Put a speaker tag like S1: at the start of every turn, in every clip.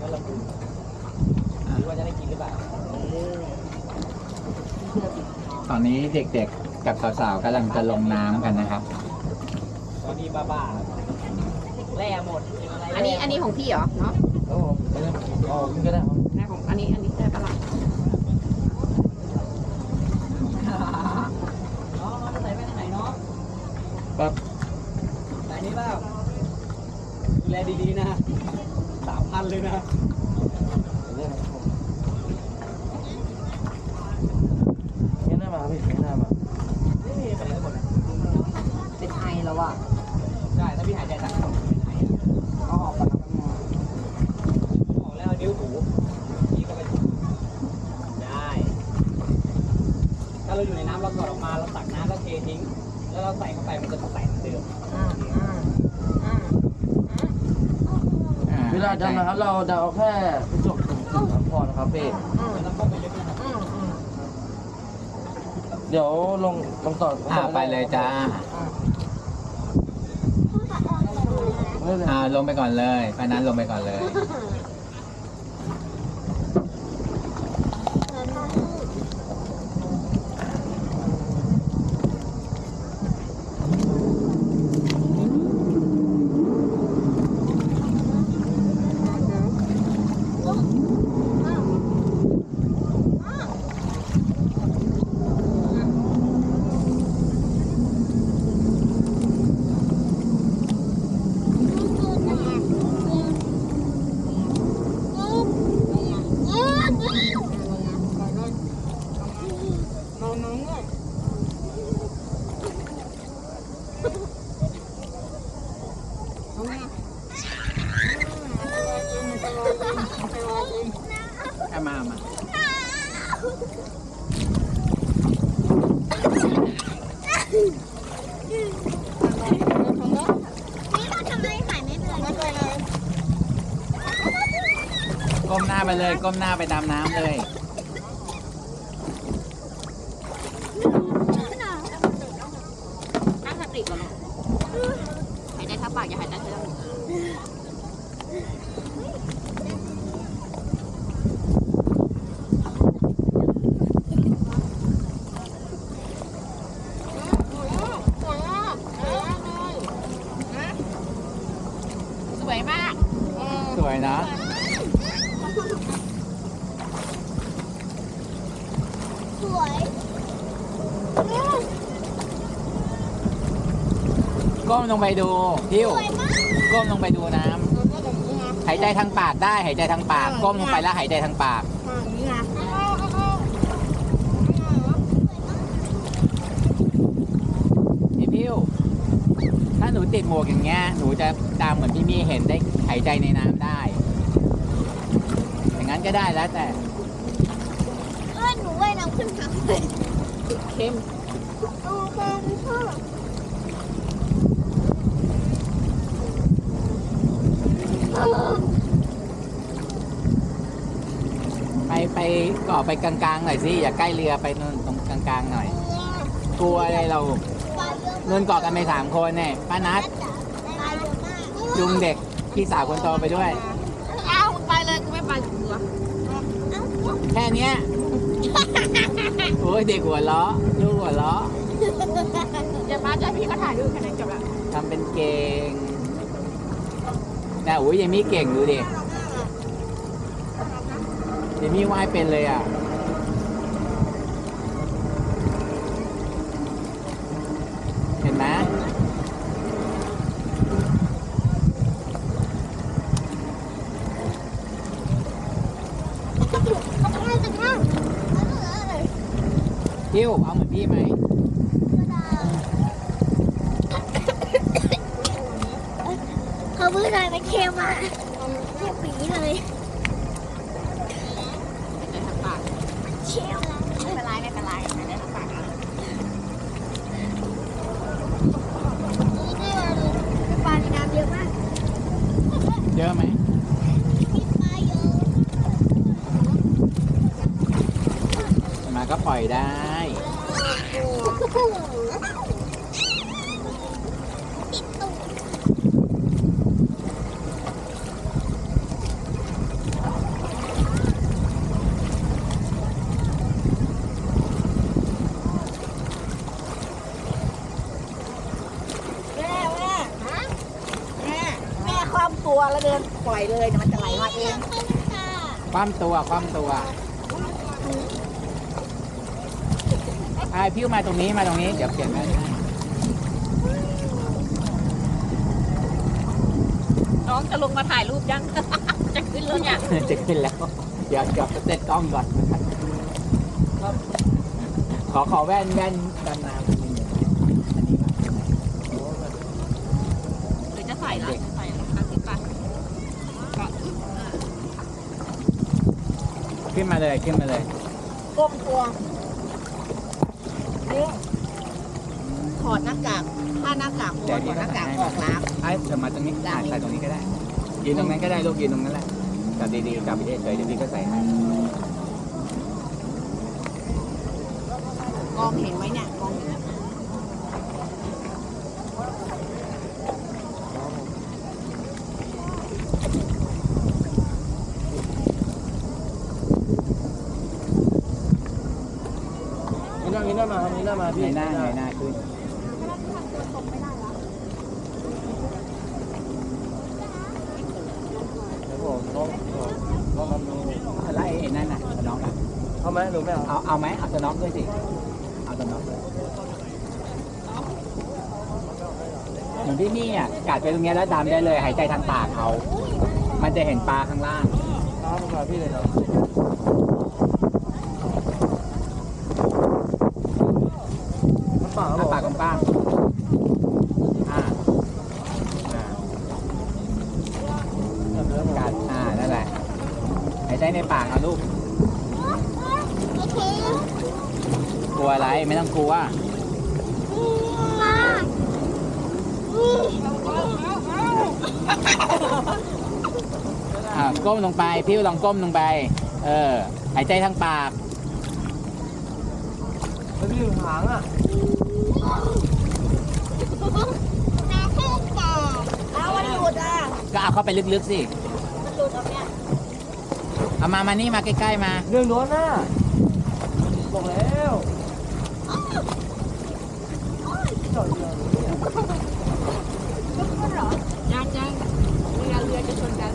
S1: ก็ลำบุญหรือว่าจะได้กินหรือเปล่า
S2: ตอนนี้เด็กๆกับสาวๆกำลังจะลงน้ำกันนะครับ
S1: ตอนนี้บ้าๆแร่หมดกิะไร
S3: อันนี้อันนี้ของพี่เหรอเนาะ
S1: โอ้ไม่ได้อ๋อกินก็ได้ครับ
S3: นะของอันนี้อันนี้ได้ปะล่ะ
S1: น้องๆใส่ไปไหนเนาะ
S2: ปั๊บ
S1: ใส่นี่เปล่าดูแลดีๆนะสามพันเลยนะเรื่องครับผมงั้นได้มาพี่งั้นได้มานี่เป็นอะไรหมดเลย
S3: เป็นไอแล้วอะ
S1: ใช่ถ้าพี่หายใจทางจมูกเป็นไงอะ
S3: เอาออกก่อนแล้วกันนะ
S1: ออกแล้วนิ้วหูนี่ก็ไปได้ ถ้าเราอยู่ในน้ำเรากอดออกมาเราตักน้ำแล้วเททิ้ง แล้วเราใส่เข้าไปมันจะใส่เหมือนเดิม
S3: อืมอืมอืม
S2: อ่
S4: เวลาดำนะครับ เราเดาแค่กระจกถึงถึงพอนะครับพี่
S3: อืม
S1: ไม่ต้องเข้าไปลึกนะครับ
S3: อืมอืม
S4: เดี๋ยวลงลงต่อ
S2: อ่าไปเลยจ้า
S4: ไม่เลย
S2: อ่าลงไปก่อนเลยไปนั้นลงไปก่อนเลย เอามาเอามา ก้ มหน้าไปเลย ก้มหน้าไปตามน้ำเลย
S3: ตั้งสติก่อนลูกหายใจทับปากอย่าหายใจทะลุสวยมาก
S2: สวยนะ
S5: สวย
S2: ก้ มลงไปดูพิ้ว
S5: สวยมาก
S2: ก้มลงไปดูน้ำหายใจทางปากได้หายใจทางปากก้มลงไปแล้วหายใจทางปากพี่พิ้วถ้าหนูติดหมวกอย่างเงี้ยหนูจะตามเหมือนพี่มี่เห็นได้หายใจในน้ำได้ อย่างนั้นก็ได้แล้วแต่
S5: เพื่อนหนูว่ายน้ำขึ้นฝั่งเลย
S3: เข้ม
S5: โอ้แม่ไม่ชอบ
S2: ไปไปก่อไปกลางๆหน่อยสิ อย่าใกล้เรือไปนู่นตรงกลางๆหน่อย กลัวอะไรเรา
S5: ปลาเยอะ
S2: นู่นเกาะกันไปสามคนเนี่ยป้านัด
S5: ปลาเยอะมาก
S2: จุงเด็กพี่สาวคนโตไปด้วย
S3: เอาไปเลยกูไม่ไปกับมึงวะ
S2: แค่เนี้ยโอ้ยเด็กหัวเราะลูกหัวเราะ
S3: เดี๋ยวมาจะให้พี่เขาถ่ายรูปแค่นั้นจบละ
S2: ทำเป็นเก่ง แต่โอ้ยยังมีเก่งดูดิเดมี่ว่ายเป็นเลยอะ เห็นไหม
S5: ง่ายจังมากเอาเลย
S2: พิ้วเอาเหมือนพี่ไหม
S5: เขาเพิ่เค็มมาเค็มปีเลย
S3: หายใจทางปาก
S5: เค็ม
S3: ไม่เป็นไรไม่เป็นไรหายใจทางปากนะ
S5: นี่ได้มาเลยเป็นปลาในน้ำเยอะมาก
S2: เยอะไหม
S5: มา
S2: ก็ปล่อยได้
S5: ตูด ตั
S3: วแล้วเดินปล่อยเลยเดี๋ยวมันจะไหลมาเอง
S2: คว่ำตัวคว่ำตัวไอ้พิ้วมาตรงนี้มาตรงนี้ เดี๋ยวเปลี่ยนแม่นให้
S3: น้องจะลงมาถ่ายรูปยัง จะขึ้นแล้วเนี่ย
S2: จะขึ้นแล้ว เดี๋ยวเดี๋ยวเซ็ตกล้องก่อนขอขอแว่นแว่นดำน้ำอันนี้ก่อน
S3: หรือจะใส่ละจะใส่ละขึ้นไป
S2: ขึ้นมาเลยขึ้นมาเลย
S3: ก้มตัวนี่ถอดหน้ากากถ้าหน้ากากหัวถอดหน้ากากออกล้าง
S2: ไอ้เดี๋ยวมาตรงนี้อะใส่ตรงนี้ก็ได้ยืนตรงนั้นก็ได้ลูกยืนตรงนั้นแหละจับดีๆจับไปเฉยๆเดี๋ยวพี่ก็ใส่ให้
S3: กล้องเห็นไหมเนี่ยกล้องเห็นไหมา
S4: นี่หน้ามาครับนี่หน้ามา
S2: ใน
S4: พี่
S2: หน้าในหน้าขึ้น
S4: เดี๋ยวผมน้องน้องทำนี่
S2: ไล่ไอ้นั่นน่ะสน็อกอะ
S4: เอาไหมหรือไม่เอา
S2: เอาเอาไหมเอาสน็อกด้วยสิเอาสน็อกด้วยเหมือนที่นี่อะกัดไปตรงเนี้ยแล้วดำได้เลยหายใจทางปากเขา มันจะเห็นปลาข้างล่าง
S4: เอามาฝากพี่เลยเนาะมันปาก
S2: อ้า
S4: เขาบอก
S2: ปากกว้างๆอ่าอ่า
S4: แบบนี้ผม
S2: กัดอ่า นั่นแหละ หายใจในปากเอาลูก
S5: โอเค
S2: กลัวอะไร ไม่ต้อง กลัว
S5: มา
S2: อ่าก้มลงไปพี่ลองก้มลงไป เออ หายใจทางปาก
S4: แล้วพี่หางอะ
S5: น้ำขึ้นต่อ
S3: เอาวันหยุดอะ
S2: ก็เอาเข้าไปลึกๆสิ
S3: มันหลุดออกเนี่ย
S2: เอามามานี่มาใกล้ๆมา
S4: เรื่องโน้นน่ะบอกแล้วจอดเรือ
S3: ยังยังเรือเรือจะชนกัน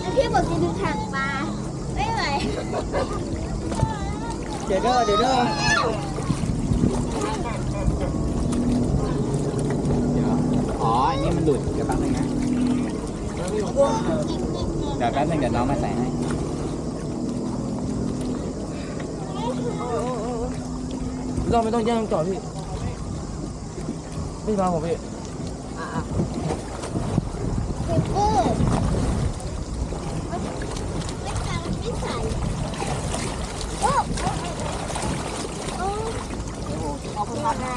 S5: แล้วพี่บอกจะดูถังปลาไม่ไหว
S4: เดี๋ยวเด้อเดี๋ยวเด้อ
S2: เดี๋ยวอ๋ออันนี้มันหลุดเดี๋ยวแป๊บนึงนะ
S4: แล้วพี่ผม
S2: เดี๋ยวแป๊บนึงเดี๋ยวน้องมาใส่ให้
S4: เราไม่ต้องแย่งจอดพี่พี่มาผมพี่
S5: เปเปอร์ไม่ใส่ไม่ใส่โอ้โอ้
S3: ออกมาหน้า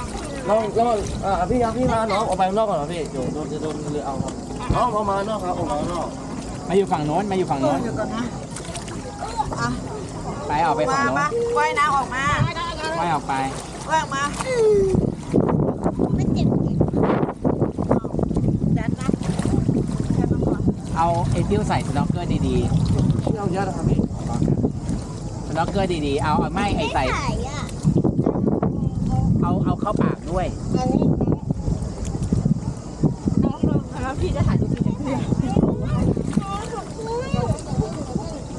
S4: น้องแล้วอ่าพี่ครับพี่มาน้องออกไปข้างนอกก่อนเหรอพี่เดี๋ยวโดนจะโดนเรือเอาครับน้องออกมานอกครับออกมานอก
S2: มาอยู่ฝั่งโน้นมาอยู่ฝั่งโน้น
S3: เดี๋ยวก่อนนะ
S2: ไปออกไปฝั่
S3: มาง
S2: โน้น
S3: มาว่ายน้ำออกมา
S2: ไปออกไป
S3: ว่ายออกมา
S5: ไม่เจ็บ
S3: แดนนะแค่มาก่อน
S2: เอาไอ้ติ้วใส่สน็อกเกอร์ดี
S4: พี่เอาเยอะนะครับพี่
S2: ๆสน็อกเกอร์ดีๆ เอาเอาไม่ไอ้ใส่
S5: ใส่อะ
S2: เอาเอาเข้าปากด้วย
S5: อันนี้
S3: น้องลงแล้วพี่จะถ่ายรูปพี่จะเพื่อน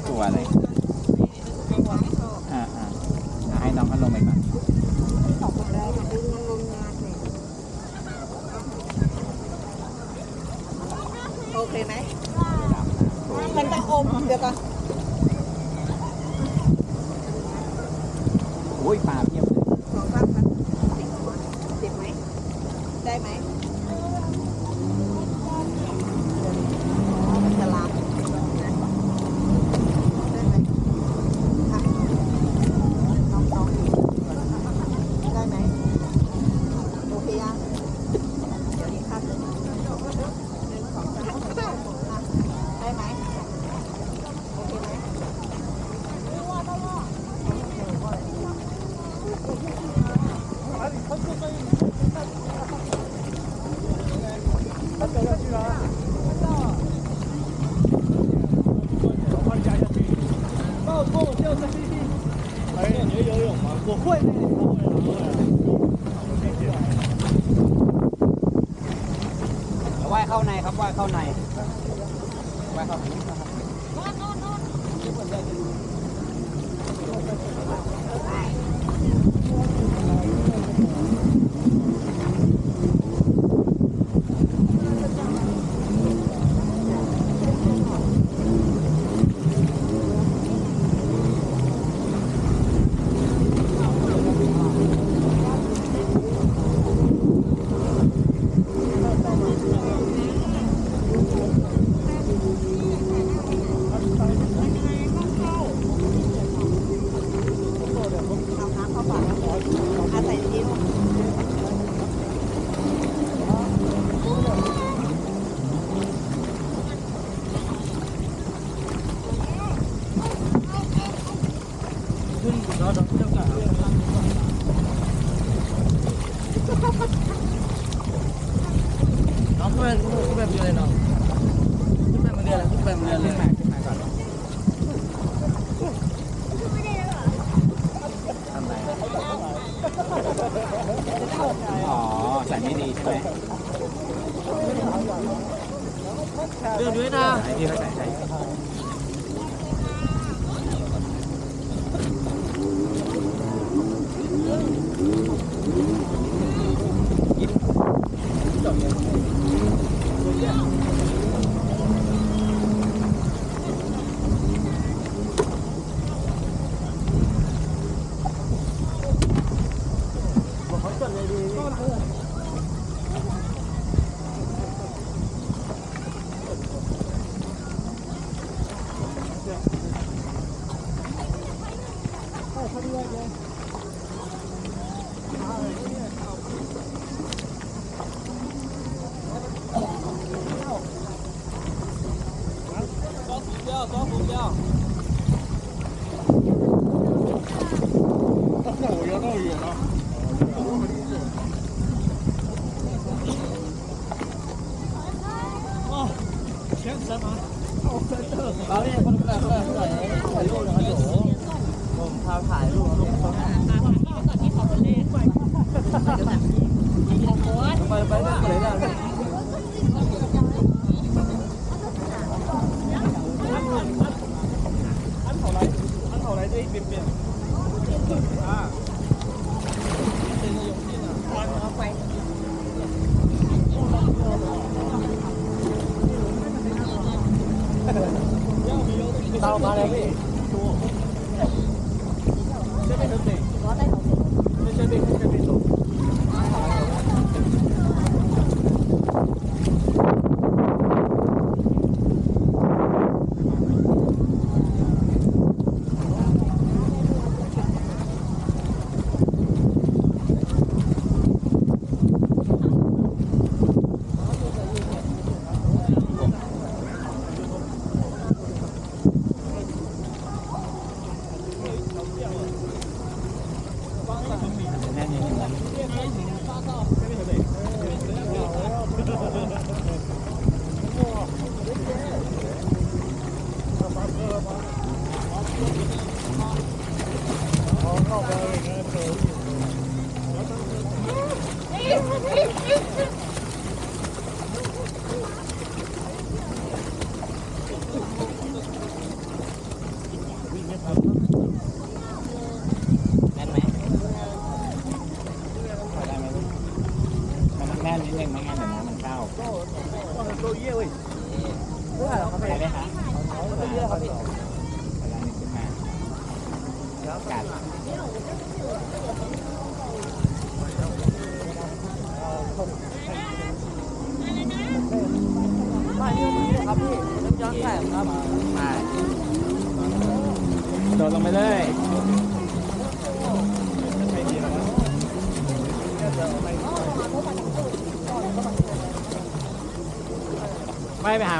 S2: ตัวอะไร อ่าอ่าให้น้องเขาลงไปก่อน
S3: โอเคไหมมันต้องอมเดี๋ยวก่อน
S2: โอ้ยปลาเพียบเลย
S3: สองสามพันติดหัวติดไหม ได้ไหมมันจะลามได้ไหมอะน้องน้องได้ไหมโอเคยังเดี๋ยวอีกขั้นหนึ่งหนึ่งสองสามอะได้ไหมโอเคไหม
S2: เา
S1: ยเข้าในครับ ว่าเข้าใน เยอะเลยน้องขึ้นไปมัเรืออะไรขึ้น
S2: ไปมาเรือเลย
S4: แไม่
S3: ไปหา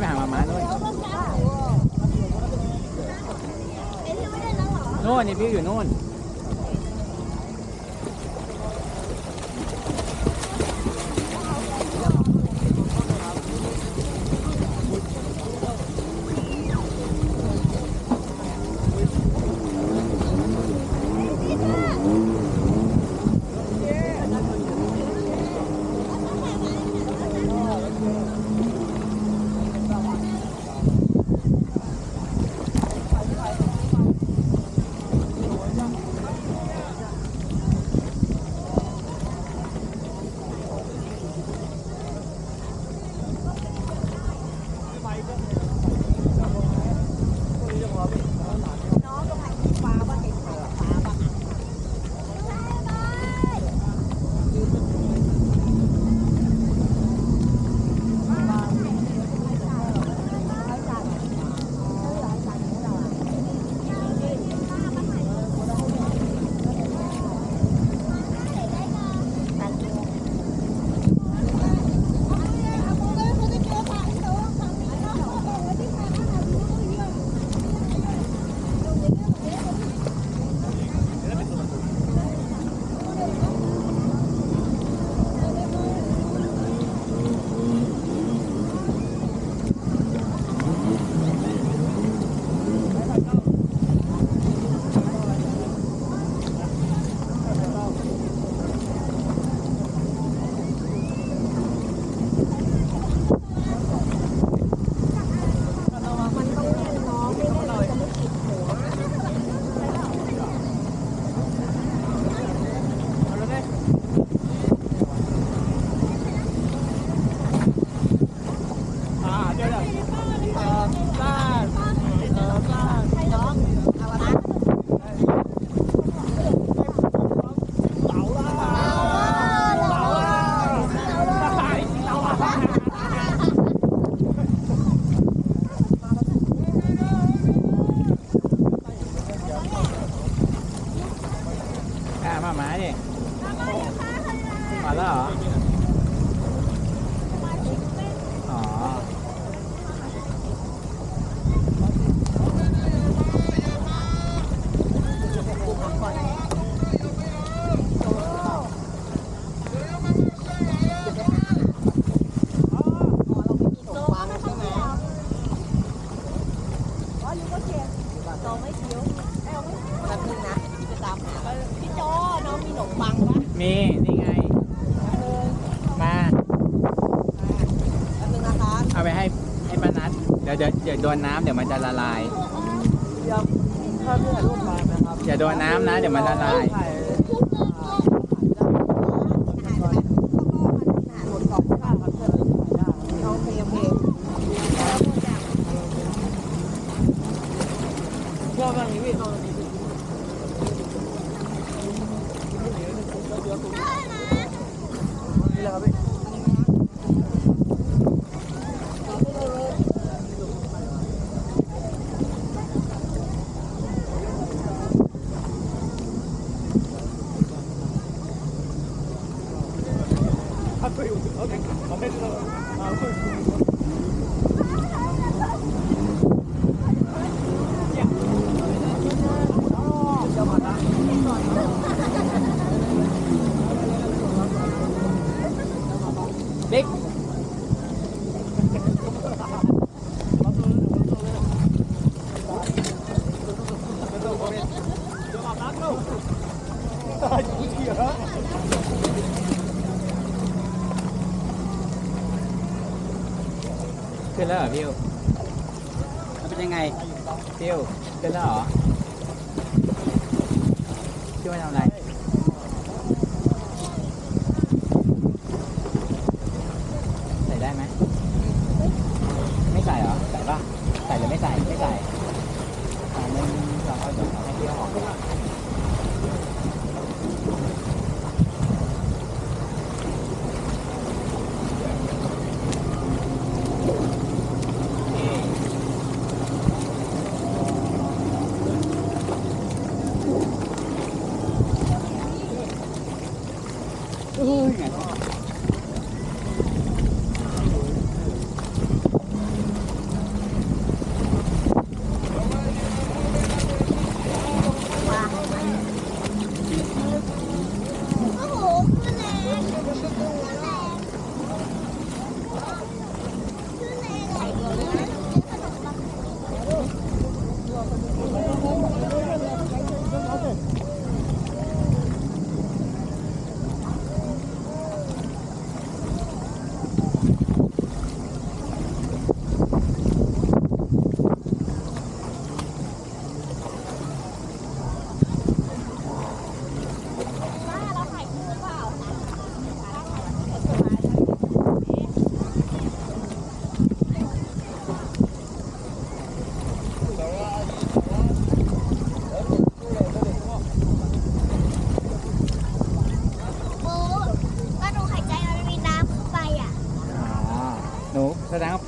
S3: ไปหามาม้านู่นนู่นนี่พี่อยู่นู่น เดี๋ยวเดี๋ยวเดี๋ยวโดนน้ำเดี๋ยวมันจะละลาย
S4: ยังถ้าพี่ถ่ายรูปมานะครับ
S3: อย่าโดนน้ำนะเดี๋ยวมันละลาย
S4: ถ่าย 他队友，OK，OK，、知道了，Genau.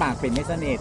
S4: า
S6: กเป็
S2: น
S3: เมสเนต